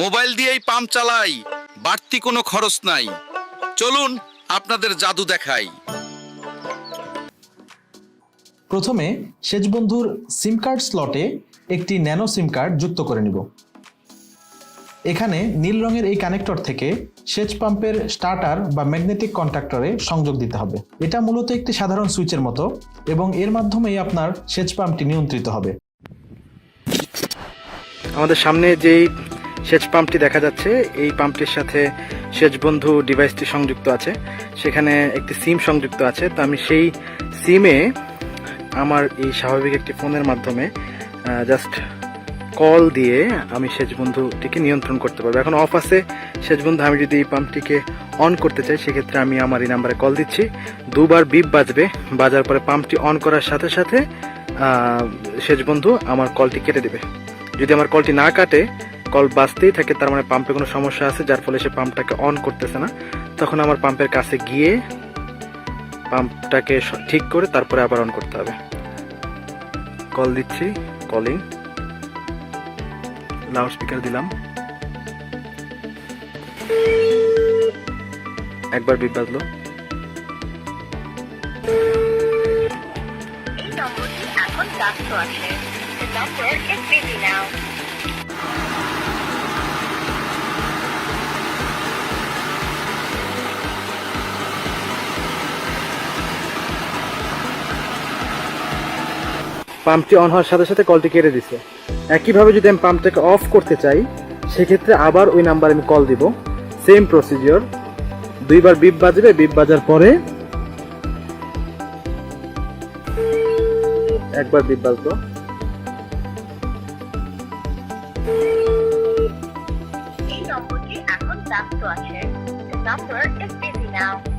Mobile দিয়েই pump চালাই বাড়তি কোনো খরচ নাই। চলুন আপনাদের জাদু দেখাই। প্রথমে সেচ বন্ধুর সিম কার্ড স্লটে একটি ন্যানো সিম কার্ড যুক্ত করে নিব। এখানে নীল রঙের এই কানেক্টর থেকে সেচ পাম্পের স্টার্টার বা ম্যাগনেটিক কন্ট্রাক্টরে সংযোগ দিতে হবে। এটা মূলত একটি সাধারণ সুইচের মতো এবং এর মাধ্যমেই আপনার সেচ পাম্পটি নিয়ন্ত্রিত হবে। আমাদের সামনে যেই সেচ পাম্পটি দেখা যাচ্ছে। এই পাম্পটির সাথে সেচ বন্ধু ডিভাইসটি সংযুক্ত আছে। সেখানে একটি সিম সংযুক্ত আছে। তো আমি সেই সিমে আমার এই স্বাভাবিক একটি ফোনের মাধ্যমে জাস্ট কল দিয়ে আমি সেচ বন্ধুটিকে নিয়ন্ত্রণ করতে পারব। এখন অফ আছে। সেচ বন্ধু, আমি যদি এই পাম্পটিকে অন করতে চাই, সেক্ষেত্রে আমি আমার এই নাম্বারে কল দিচ্ছি। দুবার বিপ বাজবে। বাজার পরে পাম্পটি অন করার সাথে সাথে সেচ বন্ধু আমার কলটি কেটে দেবে। যদি আমার কলটি না কাটে কল বাঁচতেই থাকে, তার মানে পাম্পে কোনো সমস্যা আছে, যার ফলে সে পাম্পটাকে অন করতেছে না। তখন আমার পাম্পের কাছে গিয়ে পাম্পটাকে ঠিক করে তারপরে আবার অন করতে হবে। কল দিচ্ছি কলিং লাউড স্পিকার দিলাম। একবার বিপ বাজলো। এখন ব্যস্ত আছে। পাম্পটি অন হওয়ার সাথে সাথে কলটি কেটে দিছে। একইভাবে যদি আমি পাম্পটাকে অফ করতে চাই, সেক্ষেত্রে আবার ওই নাম্বারে আমি কল দিব। সেম প্রসিজিওর দুইবার বিপ বাজবে, বিপ বাজার পরে একবার বিপ বাজলো। now.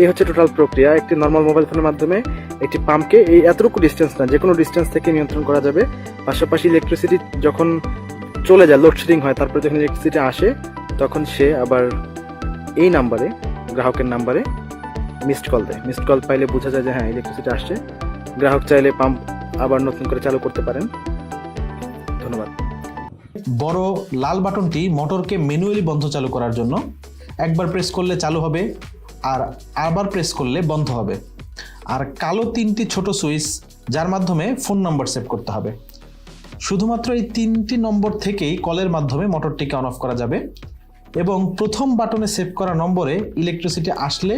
এই হচ্ছে টোটাল প্রক্রিয়া। একটি নর্মাল মোবাইল ফোনের মাধ্যমে একটি পাম্পকে এই এতটুকু ডিস্টেন্স না যে কোনো ডিস্টেন্স থেকে নিয়ন্ত্রণ করা যাবে। পাশাপাশি ইলেকট্রিসিটি যখন চলে যায় লোডশেডিং হয়, তারপরে যখন ইলেকট্রিসিটি আসে, তখন সে আবার এই নাম্বারে গ্রাহকের নাম্বারে মিসড কল দেয়। মিসড কল পাইলে বোঝা যায় যে হ্যাঁ ইলেকট্রিসিটি আসছে। গ্রাহক চাইলে পাম্প আবার নতুন করে চালু করতে পারেন। ধন্যবাদ। বড় লাল বাটনটি মোটরকে ম্যানুয়ালি বন্ধ চালু করার জন্য একবার প্রেস করলে চালু হবে। আর আবার প্রেস করলে বন্ধ হবে। আর কালো তিনটি ছোট সুইচ, যার মাধ্যমে ফোন নম্বর সেভ করতে হবে। শুধুমাত্র এই তিনটি নম্বর থেকেই কলের মাধ্যমে মোটরটিকে অন অফ করা যাবে এবং প্রথম বাটনে সেভ করা নম্বরে ইলেকট্রিসিটি আসলে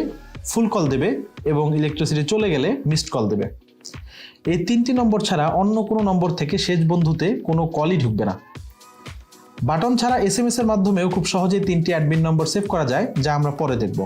ফুল কল দেবে এবং ইলেকট্রিসিটি চলে গেলে মিসড কল দেবে। এই তিনটি নম্বর ছাড়া অন্য কোনো নম্বর থেকে শেষ বন্ধুতে কোনো কলই ঢুকবে না। বাটন ছাড়া এস এর মাধ্যমেও খুব সহজেই তিনটি অ্যাডমিন নম্বর সেভ করা যায়, যা আমরা পরে দেখব।